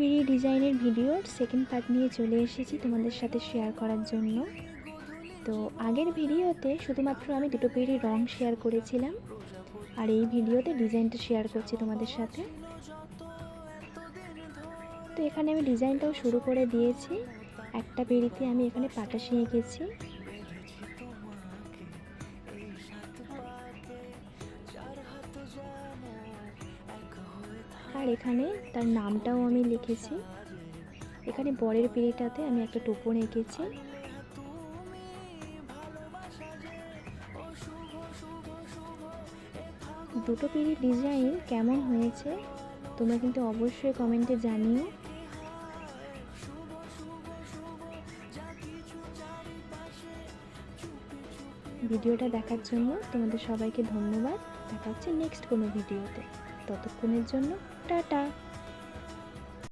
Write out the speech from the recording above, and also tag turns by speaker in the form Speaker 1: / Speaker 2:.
Speaker 1: পিড়ি ডিজাইনের ভিডিওর second part নিয়ে চলে এসেছি তোমাদের সাথে শেয়ার করার জন্য। তো আগের ভিডিওতে শুধুমাত্র আমি দুটো পিড়ি রং শেয়ার করেছিলাম, আর এই ভিডিওতে ডিজাইনটা শেয়ার করছি তোমাদের সাথে। তো এখানে আমি ডিজাইনটাও শুরু করে দিয়েছি। একটা পিড়িতে আমি এখানে পাটাশি এঁকেছি আর এখানে তার নামটাও আমি লিখেছি। এখানে বরের পিড়িটাতে আমি একটা টোপন এঁকেছি দুটো পিড়ির ডিজাইন কেমন হয়েছে, তোমরা কিন্তু অবশ্যই কমেন্টে জানিও। ভিডিওটা দেখার জন্য তোমাদের সবাইকে ধন্যবাদ। দেখা হচ্ছে নেক্সট কোনো ভিডিওতে। ততক্ষণের জন্য টাটা।